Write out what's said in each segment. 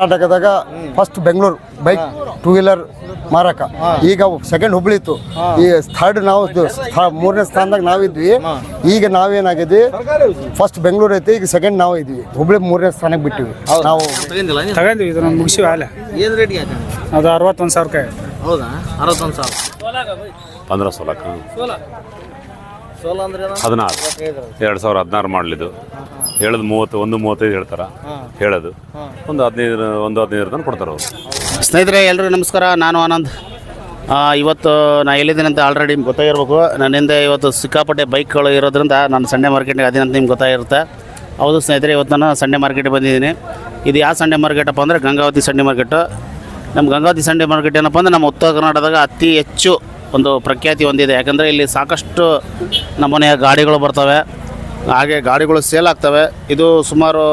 ಕರ್ನಾಟಕದಾಗ first Bengaluru bike two wheeler ಮಾರಕ. ಈಗ ಸೆಕೆಂಡ್ ಹುಬ್ಳಿ ಇತ್ತು ಈ ಥರ್ಡ್ ನಾವು ಮೂರನೇ ಸ್ಥಾನದಾಗ ನಾವಿದ್ವಿ. ಈಗ ನಾವೇನಾಗಿದ್ವಿ? ಫಸ್ಟ್ ಬೆಂಗಳೂರು ಐತಿ ಈಗ ಸೆಕೆಂಡ್ ನಾವು ಇದ್ವಿ. ಹುಬ್ಳಿ ಮೂರನೇ ಸ್ಥಾನಕ್ಕೆ ಬಿಟ್ಟಿವಿ. ನಾವು ತಗೊಂಡಿಲ್ಲ ನೀವು ಇದು ನಮ್ಮ ಮುಗಿಸಿವಿ ಅಲ್ಲೇ ಏನು ರೇಟ್ಗೆ ಅದು ಅರವತ್ತೊಂದು ಸಾವಿರ ರೂಪಾಯಿ. ಹೌದಾ? ಅರವತ್ತೊಂದು ಸಾವಿರ. ಪಂದ್ರ ಸೋಲಕ್ಕ. ಸೋಲ? ಅಂದ್ರೆ ಏನು? ಹದಿನಾರು. ಎರಡು ಸಾವಿರ ಹದಿನಾರು ಮಾಡಲಿದ್ದು. ಹೇಳೋದು ಮೂವತ್ತು ಒಂದು ಮೂವತ್ತೈದು ಹೇಳ್ತಾರ. ಹೇಳೋದು. ಒಂದು ಹದಿನೈದು ಒಂದು ಹದಿನೈದು ತನಕ ಕೊಡ್ತಾರೆ ಅವರು. ಸ್ನೇಹಿತರೆ ಎಲ್ರಿಗೂ ನಮಸ್ಕಾರ. ನಾನು ಆನಂದ್. ಆ, ಇವತ್ತು ನಾ ಎಲ್ಲಿದ್ದೀನಿ ಅಂತ ಆಲ್ರೆಡಿ ನಿಮ್ಗೆ ಗೊತ್ತಾಗಿರ್ಬೇಕು. ನನ್ನಿಂದ ಇವತ್ತು ಸಿಕ್ಕಾಪಟ್ಟೆ ಬೈಕ್ಗಳು ಇರೋದ್ರಿಂದ ನಾನು ಸಂಡೇ ಮಾರ್ಕೆಟ್ಗೆ ಅದಿನಂತ ಅಂತ ನಿಮ್ಗೆ ಗೊತ್ತಾಗಿರುತ್ತೆ. ಹೌದು ಸ್ನೇಹಿತರೆ ಇವತ್ತು ನಾನು ಸಂಡೇ ಮಾರ್ಕೆಟಿಗೆ ಬಂದಿದ್ದೀನಿ. ಇದು ಯಾವ ಸಂಡೇ ಮಾರ್ಕೆಟಪ್ಪ ಅಂದರೆ ಗಂಗಾವತಿ ಸಂಡೇ ಮಾರ್ಕೆಟು ನಮ್ಮ ಗಂಗಾವತಿ ಸಂಡೇ ಮಾರ್ಕೆಟ್ ಏನಪ್ಪ ಅಂದರೆ ನಮ್ಮ ಉತ್ತರ ಕರ್ನಾಟಕದಾಗ ಅತಿ ಹೆಚ್ಚು ಒಂದು ಪ್ರಖ್ಯಾತಿ ಹೊಂದಿದೆ. ಯಾಕಂದರೆ ಇಲ್ಲಿ ಸಾಕಷ್ಟು ನಮ್ಮನೆಯ ಗಾಡಿಗಳು ಬರ್ತವೆ. ಹಾಗೆ ಗಾಡಿಗಳು ಸೇಲ್ ಆಗ್ತವೆ. ಇದು ಸುಮಾರು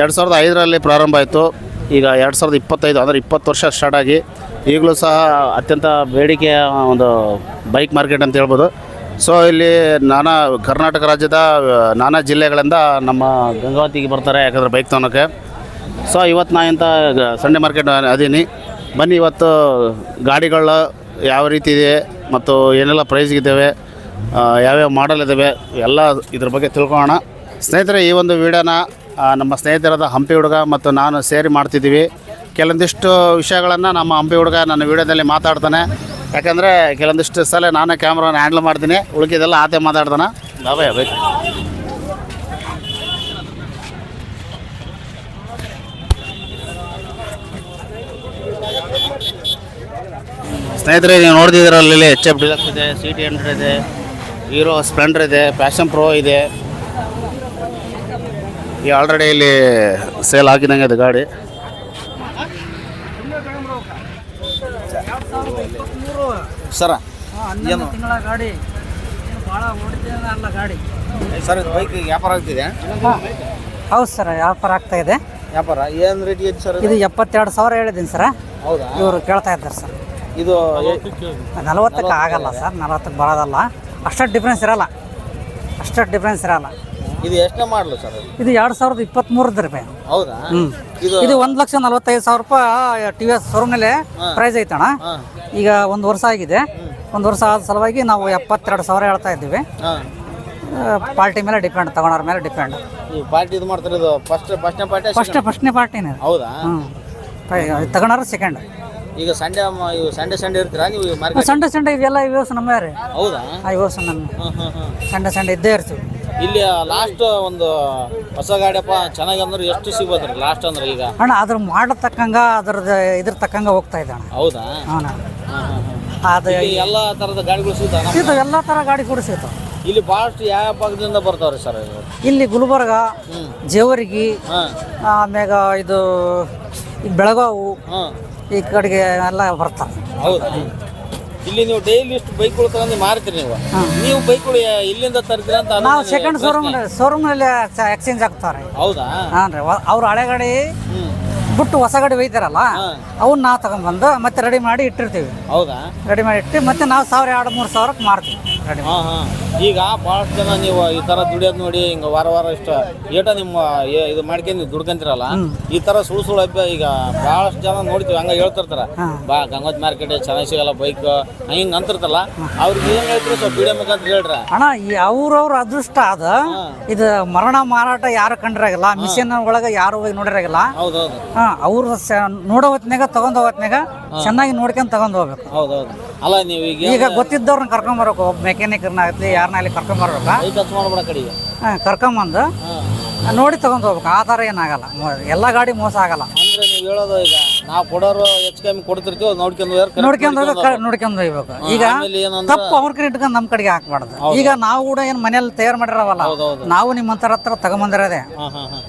ಎರಡು ಸಾವಿರದ ಐದರಲ್ಲಿ ಪ್ರಾರಂಭ ಆಯಿತು. ಈಗ ಎರಡು ಸಾವಿರದ ಇಪ್ಪತ್ತೈದು, ಅಂದರೆ ಇಪ್ಪತ್ತು ವರ್ಷ ಸ್ಟಾರ್ಟ್ ಆಗಿ ಈಗಲೂ ಸಹ ಅತ್ಯಂತ ಬೇಡಿಕೆಯ ಒಂದು ಬೈಕ್ ಮಾರ್ಕೆಟ್ ಅಂತ ಹೇಳ್ಬೋದು. ಸೊ ಇಲ್ಲಿ ನಾನಾ ಕರ್ನಾಟಕ ರಾಜ್ಯದ ನಾನಾ ಜಿಲ್ಲೆಗಳಿಂದ ನಮ್ಮ ಗಂಗಾವತಿಗೆ ಬರ್ತಾರೆ ಯಾಕಂದರೆ ಬೈಕ್ ತೊಗೊಳಕ್ಕೆ. ಸೊ ಇವತ್ತು ನಾ ಇಂಥ ಸಂಡೇ ಮಾರ್ಕೆಟ್ ಅದೀನಿ. ಬನ್ನಿ, ಇವತ್ತು ಗಾಡಿಗಳ ಯಾವ ರೀತಿ ಇದೆ ಮತ್ತು ಏನೆಲ್ಲ ಪ್ರೈಸ್ ಇದ್ದಾವೆ ಆ, ಯಾವ್ಯಾವ ಮಾಡಲ್ ಇದ್ದಾವೆ ಎಲ್ಲ ಇದ್ರ ಬಗ್ಗೆ ತಿಳ್ಕೊಳ್ಳೋಣ. ಸ್ನೇಹಿತರೆ ಈ ಒಂದು ವಿಡಿಯೋನ ನಮ್ಮ ಸ್ನೇಹಿತರಾದ ಹಂಪಿ ಹುಡುಗ ಮತ್ತು ನಾನು ಸೇರಿ ಮಾಡ್ತಿದ್ದೀವಿ. ಕೆಲವೊಂದಿಷ್ಟು ವಿಷಯಗಳನ್ನು ನಮ್ಮ ಹಂಪಿ ಹುಡುಗ ನನ್ನ ವಿಡಿಯೋದಲ್ಲಿ ಮಾತಾಡ್ತಾನೆ. ಯಾಕಂದರೆ ಕೆಲವೊಂದಿಷ್ಟು ಸಲ ನಾನೇ ಕ್ಯಾಮ್ರಾನ ಹ್ಯಾಂಡಲ್ ಮಾಡ್ತೀನಿ. ಉಳಿಕಿದೆಲ್ಲ ಆತೆ ಮಾತಾಡ್ತಾನೆ. ಬಾಬಾ ಬೇಕು ಸ್ನೇಹಿತರೆ ನೀವು ನೋಡ್ತಿದ್ದೀರಲ್ಲ ಇಲ್ಲಿ ಎಚ್ ಎಫ್ ಡಿಲಕ್ಸ್ ಇದೆ ಸಿ ಟಿ ಹಂಡ್ರೆಡ್ ಇದೆ ಹೀರೋ ಸ್ಪ್ಲೆಂಡರ್ ಇದೆ ಪ್ಯಾಷನ್ ಪ್ರೋ ಇದೆ. ಈ ಆಲ್ರೆಡಿ ಇಲ್ಲಿ ಸೇಲ್ ಆಗಿದಂಗೆ ಇದೆ ಗಾಡಿ. ಸರ ಗಾಡಿ. ಭಾಳ ಅಲ್ಲ ಗಾಡಿ. ಸರ್ ಇದು ಬೈಕ್ ವ್ಯಾಪಾರ ಆಗ್ತಿದೆ ಹೌದು ಸರ್ ವ್ಯಾಪಾರ ಆಗ್ತಾ ಇದೆ. ವ್ಯಾಪಾರ? ಏನು ರೇಟ್ ಇದೆ ಸರ್ ಇದು ಎಪ್ಪತ್ತೆರಡು ಸಾವಿರ ಹೇಳಿದ್ದೀನಿ ಸರ್. ಹೌದಾ? ಇವರು ಕೇಳ್ತಾ ಇದ್ದಾರೆ ಸರ್. ಇದು ನಲವತ್ತಕ್ಕೆ ಆಗಲ್ಲ ಸರ್ ನಲವತ್ತಕ್ಕೆ ಬರೋದಲ್ಲ. ಅಷ್ಟಷ್ಟು ಡಿಫ್ರೆನ್ಸ್ ಇರಲ್ಲ. ಅಷ್ಟಷ್ಟು ಡಿಫ್ರೆನ್ಸ್ ಇರಲ್ಲ. ಇದು ಎಷ್ಟನೇ ಮಾಡಲು ಸರ್ ಇದು? ಎರಡು ಸಾವಿರದ ಇಪ್ಪತ್ತ್ಮೂರದ್ದು ರೂಪಾಯಿ ಹೌದಾ? ಇದು ಇದು ಒಂದು ಲಕ್ಷ ನಲವತ್ತೈದು ಸಾವಿರ ರೂಪಾಯಿ ಟಿ ವಿ ಎಸ್ ಶೋರೂಮ್ನಲ್ಲೇ ಪ್ರೈಸ್ ಐತಣ್ಣ. ಈಗ ಒಂದು ವರ್ಷ ಆಗಿದೆ. ಒಂದು ವರ್ಷ ಆದ ಸಲುವಾಗಿ ನಾವು ಎಪ್ಪತ್ತೆರಡು ಸಾವಿರ ಹೇಳ್ತಾ ಇದ್ದೀವಿ. ಪಾರ್ಟಿ ಮೇಲೆ ಡಿಪೆಂಡ್ ತಗೊಳೋರ ಮೇಲೆ ಡಿಪೆಂಡ್ ಈ ಪಾರ್ಟಿ ಇದು ಮಾಡ್ತಾರೆ ಇದು ಫಸ್ಟ್ ಫಸ್ಟ್ನೇ ಪಾರ್ಟಿ ಫಸ್ಟ್ ಫಸ್ಟ್ನೇ ಪಾರ್ಟಿನೇ. ಹೌದಾ? ಹ್ಞೂ ತಗೊಳೋರು ಸೆಕೆಂಡ್ ಈಗ ಸಂಡೆ ಇವು ಸಂಡೆ ಸಂಡೇ ಇರ್ತೀರಾ? ನೀವು ಮಾರ್ಕೆಟ್ ಸಂಡೆ ಸಂಡೆ ಇದೆಲ್ಲ ಇವಸ ನಮ್ಮ ರೀ ಹೌದಾ? ಆ ಇವೇಸ್ ನಮ್ಮ ಸಂಡೆ ಸಂಡೆ ಇದ್ದೇ ಇರ್ತೀವಿ. ಇಲ್ಲಿ ಲಾಸ್ಟ್ ಒಂದು ಹೊಸ ಗಾಡಿಯಪ್ಪ ಚೆನ್ನಾಗಿ ಅಂದ್ರೆ ಎಷ್ಟು ಸಿಗ್ಬೋದ್ರಿ ಲಾಸ್ಟ್ ಅಂದ್ರೆ ಈಗ? ಅಣ್ಣ ಅದ್ರ ಮಾಡತಕ್ಕಂಗ ತಕ್ಕಂಗ ಅದ್ರದ್ದು ಇದ್ರ ತಕ್ಕಂಗ ಹೋಗ್ತಾ ಇದೆ ಅಣ್ಣ. ಹೌದಾ? ಹಾಂ ಅದು ಇಲ್ಲಿ ಎಲ್ಲ ಥರದ ಗಾಡಿಗಳು ಸಿಗ್ತಾವ ನಮ್ಮ ಇದು ಎಲ್ಲ ಥರ ಗಾಡಿ ಕೂಡ ಸಿಗ್ತಾವೆ. ಇಲ್ಲಿ ಭಾಳಷ್ಟು ಯಾವ ಭಾಗದಿಂದ ಬರ್ತಾವ್ರಿ ಸರ್ ಇಲ್ಲಿ ಗುಲ್ಬರ್ಗ ಜೇವರ್ಗಿ ಆಮ್ಯಾಗ ಇದು ಈ ಬೆಳಗಾವು ಹಾಂ. ಈ ಕಡೆಗೆ ಎಲ್ಲ ಬರ್ತಾರೆ ಹೌದಾ? ಇಲ್ಲಿ ನೀವು ಡೈಲಿ ಇಷ್ಟು ಬೈಕ್ಗಳು ತಗೊಂಡು ಮಾರ್ತೀರಿ ನೀವು? ನೀವು ಬೈಕ್ಗಳು ಯಾ- ಇಲ್ಲಿಂದ ತರ್ತೀರ ಅಂತ ಅನ್ನೋದು ನಾವು ನನಗೆ ಸೆಕೆಂಡ್ ಪ್ರಶ್ನೆ. ಶೋರೂಮ್ ಶೋರೂಮ್ನಲ್ಲಿ ಎಕ್ಸ್ಚೇಂಜ್ ಆಗ್ತಾರೆ ಹೌದಾ? ಹಾಂ ರೀ. ಅವ್ರ ಹಳೆ ಗಾಡಿ ಬಿಟ್ಟು ಹೊಸ ಗಾಡಿ ಒಯ್ತಾರಲ್ಲ ಅವನ್ನ ನಾವು ತಗೊಂಡ್ಬಂದು ಮತ್ತೆ ರೆಡಿ ಮಾಡಿ ಇಟ್ಟಿರ್ತೀವಿ. ಹೌದಾ? ರೆಡಿ ಮಾಡಿ ಇಟ್ಟು ಮತ್ತೆ ನಾವು ಸಾವಿರ ಎರಡು ಮೂರು ಸಾವಿರಕ್ಕೆ ಮಾರ್ತೀವಿ ರೆಡಿ ಹಾ ಹಾಂ. ಈಗ ಬಹಳಷ್ಟು ಜನ ನೀವು ಈ ತರ ದುಡಿಯೋದು ನೋಡಿ ಹಿಂಗ ವಾರ ವಾರ ಇಷ್ಟು ಏಟ ನಿಮ್ಮ ಏ- ಇದು ಮಾಡ್ಕೊಂಡು ದುಡ್ಕಂತಿರಲ್ಲ? ದುಡ್ಕೊಂತೀರಲ್ಲ ಈ ತರ ಸುಳ್ಳು ಸುಳ್ಳು ಹಬ್ಬ ಈಗ ಬಹಳಷ್ಟು ಜನ ನೋಡ್ತೀವಿ ಹಂಗ ಹೇಳ್ತಿರ್ತಾರ. ಬಾ ಗಂಗೋತ್ ಮಾರ್ಕೆಟ್ ಚೆನ್ನಾಗಿ ಸಿಗಲ್ಲ ಬೈಕ್ ಹಿಂಗೆ ಅಂತಿರ್ತಲ್ಲ ಅವ್ರಿಗೆ ಏನು ಹೇಳ್ತೀರಿ ಸ್ವಲ್ಪ ವಿಡಿಯೋ ಮುಖಾಂತರ ಹೇಳ್ರ. ಅಣ್ಣ ಈ ಅವ್ರವ್ರ ಅದೃಷ್ಟ ಅದ ಇದು ಮರಣ ಮಾರಾಟ ಯಾರು ಕಂಡಿರಾಗಿಲ್ಲ ಮಿಷನ್ ಒಳಗೆ ಯಾರು ಹೋಗಿ ನೋಡಿರಾಗಿಲ್ಲ ಹೌದೌದು. ಹಾ ಅವ್ರು ನೋಡೋ ಹೊತ್ನಾಗ ತಗೊಂಡ್ ಹೊತ್ನಾಗ ಚೆನ್ನಾಗಿ ನೋಡ್ಕೊಂಡ್ ತಗೊಂಡ್ ಹೋಗ್ಬೇಕು. ಹೌದೌದು. ಅಲ್ಲ ನೀವು ಈಗ ಈಗ ಗೊತ್ತಿದ್ದವ್ರನ್ನ ಕರ್ಕೊಂಡ್ ಬರ್ಬೇಕು ಒಬ್ಬ ಮೆಕ್ಯಾನಿಕರ್ನ ಆಗಲಿ ಯಾರನ್ನ ಅಲ್ಲಿ ಕರ್ಕೊಂಡ್ ಬರ್ಬೇಕ? ಬೈಕ್ ಹಚ್ಚ ಮಾಡ್ಬೇಡ ಕಡೆಗೆ ಹಾ, ಕರ್ಕೊಂಬಂದು ನೋಡಿ ತಗೊಂಡ್ ಹೋಗ್ಬೇಕು. ಆ ಥರ ಏನಾಗಲ್ಲ ಮೊ- ಎಲ್ಲ ಗಾಡಿ ಮೋಸ ಆಗಲ್ಲ. ಅಂದ್ರೆ ನೀವು ಹೇಳೋದು ಈಗ ನಾವು ಕೊಡೋರು ಹೆಚ್ಚು ಕಮ್ಮಿ ಕೊಡ್ತಿರ್ತೀವಿ ನೋಡ್ಕೊಂಡು ಹೋಗ್ಯಾರ correct ನೋಡ್ಕೊಂಡ್ ಹೋಗಿ ನೋಡ್ಕೊಂಡ್ ಹೋಗ್ಬೇಕು. ನೋಡ್ಕೊಂಡ್ ಹೋಗ್ಬೇಕು. ಈಗ ಆಮೇಲೆ ಏನಂದ್ರೆ ತಪ್ಪು ಅವ್ರ ಕಡೆ ಇಟ್ಕೊಂಡು ನಮ್ಮ ಕಡೆಗೆ ಹಾಕ್ಬಾರ್ದು. ಈಗ ನಾವು ಕೂಡ ಏನು ಮನೇಲಿ ತಯಾರು ಮಾಡಿರವಲ್ಲ ಹೌದೌದು. ನಾವು ನಿಮ್ಮಂತರ ಹತ್ರ ತಗೊಂಬಂದಿರೋದೇ. ಹಾಂ ಹಾಂ ಹಾಂ.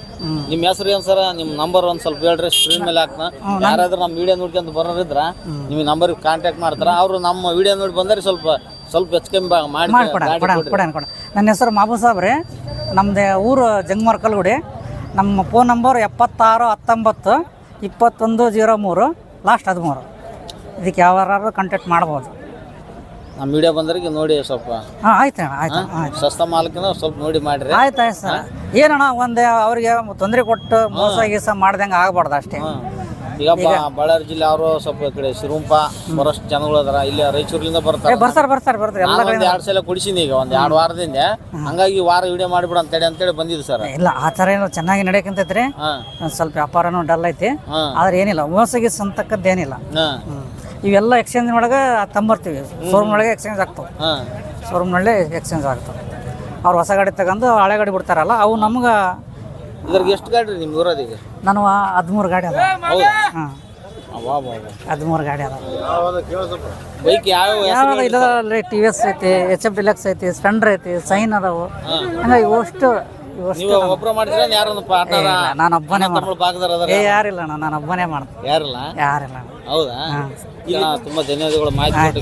ನಿಮ್ಮ ಹೆಸರು ಏನು ಸರ್? ನಿಮ್ಮ ನಂಬರ್ ಒಂದು ಸ್ವಲ್ಪ ಹೇಳ್ರಿ ಸ್ಕ್ರೀನ್ ಮೇಲೆ ಹಾಕ್ನ. ಯಾರಾದ್ರೂ ನಮ್ಮ ವಿಡಿಯೋ ನೋಡ್ಕೊಂತ ಬರೋರಿದ್ರ ನಿಮ್ಮ ನಂಬರ್ ಕಾಂಟ್ಯಾಕ್ಟ್ ಮಾಡ್ತಾರ. ಅವರು ನಮ್ಮ ವಿಡಿಯೋ ನೋಡಿ ಬಂದರೆ ಸ್ವಲ್ಪ ಸ್ವಲ್ಪ ಹೆಚ್ಚು ಕಮ್ಮಿ ಮಾಡಿ ಕೊಡ ಕೊಡ ನನ್ನ ಹೆಸರು ಮಾಬು ಸಾಬ್ ರೀ ನಮ್ಮದು ಊರು ಜಂಗಮರ್ ಕಲ್ಗುಡಿ. ನಮ್ಮ ಫೋನ್ ನಂಬರ್ ಎಪ್ಪತ್ತಾರು ಹತ್ತೊಂಬತ್ತು ಇಪ್ಪತ್ತೊಂದು ಜೀರೋ ಮೂರು ಲಾಸ್ಟ್ ಹದಿಮೂರು. ಇದಕ್ಕೆ ಯಾವಾರು ಕಾಂಟ್ಯಾಕ್ಟ್ ಮಾಡ್ಬೋದು. ನಮ್ಮ ವಿಡಿಯೋ ಬಂದ್ರಿಗೆ ನೋಡಿ ಸ್ವಲ್ಪ. ಹಾಂ ಆಯ್ತು ಅಣ್ಣ ಆಯ್ತು ಆಯ್ತು. ಸಸ್ತ ಮಾಲಕಿನ ಸ್ವಲ್ಪ ನೋಡಿ ಮಾಡ್ರಿ. ಆಯ್ತು ಆಯ್ತು ಸರ್. ಏನಣ್ಣ ಒಂದೇ ಅವ್ರಿಗೆ ತೊಂದರೆ ಕೊಟ್ಟು ಮೋಸ ಗೀಸ ಮಾಡ್ದಂಗೆ ಆಗಬಾರ್ದು ಅಷ್ಟೇ. ಈಗ ಬ- ಬಳ್ಳಾರಿ ಜಿಲ್ಲೆ ಅವರು ಸ್ವಲ್ಪ ಈ ಕಡೆ ಸಿರುಂಪ ಬರೋಷ್ಟು ಜನಗಳು ಅದರ. ಇಲ್ಲಿ ರಾಯಚೂರ್ಲಿಂದ ಬರ್ತಾರೆ. ಬರ್ತಾರೆ ಬರ್ತಾರೆ ಬರ್ತಾರೆ. ಎಲ್ಲ ನಾನು ಒಂದ್ ಎರಡ್ ಸಲ ಕುಡಿಸಿನಿ ಈಗ ಒಂದ್ ಎರಡು ವಾರದಿಂದ. ಹಂಗಾಗಿ ಈ ವಾರ ವಿಡಿಯೋ ಮಾಡಿಬಿಡು ಅಂತೇಳಿ ಅಂತೇಳಿ ಬಂದಿದ್ದು ಸರ್. ಇಲ್ಲ ಆ ಥರ ಏನೋ ಚೆನ್ನಾಗಿ ನಡೆಯಕಂತೈತ್ರಿ. ಹಾ. ಒಂದ್ ಸ್ವಲ್ಪ ವ್ಯಾಪಾರನೂ ಡಲ್ ಐತಿ. ಹಾ. ಆದ್ರೆ ಏನಿಲ್ಲ ಮೋಸ ಗೀಸ ಅಂತಕ್ಕದ್ದು ಏನಿಲ್ಲ. ಹಾ. ಹ್ಮ್. ಇವೆಲ್ಲ ಎಕ್ಸ್ಚೇಂಜ್ ಒಳಗೆ ತಂಬರ್ತೀವಿ. ಶೋರೂಮ್ ಒಳಗೆ ಎಕ್ಸ್ಚೇಂಜ್ ಆಗ್ತಾವೆ. ಶೋರೂಮ್ ಶೋರೂಮ್ನಲ್ಲೇ ಎಕ್ಸ್ಚೇಂಜ್ ಆಗ್ತಾವೆ. ಅವ್ರು ಹೊಸ ಗಾಡಿ ತಗೊಂಡು ಹಳೆ ಗಾಡಿ ಬಿಡ್ತಾರಲ್ಲ ಅವು ನಮ್ಗೆ ಇದ್ರಿಗೆ ಎಷ್ಟು ಗಾಡಿ ರೀ ಈಗ? ನಾನು ಹದಿಮೂರು ಗಾಡಿ ಅದ ಹಾಂ. ಹದಿಮೂರು ಗಾಡಿ ಅದ ಬೈಕ್ ಯಾವ ಇಲ್ಲ ಟಿ ವಿ ಎಸ್ ಐತಿ ಎಚ್ ಎಫ್ ಡಿಲಕ್ಸ್ ಐತಿ ಸ್ಪೆಂಡರ್ ಐತಿ ಸೈನ್ ಅದಾವು. ಹಂಗಾಗಿ ಇವಷ್ಟು ನೀವು ಯಾರನ್ನ ಪಾರ್ಟ್ನರ್ ನಾನು ಒಬ್ಬನೇ ಮಾಡ್ತೀನಿ. ಯಾರಿಲ್ಲ ನಾನು ಒಬ್ಬನೇ ಮಾಡ್ತೀನಿ. ಯಾರಿಲ್ಲ? ಯಾರಿಲ್ಲ. ಹೌದಾ? ಈಗ ತುಂಬಾ ಧನ್ಯವಾದಗಳು ಮಾಹಿತಿ ಆಯ್ತು.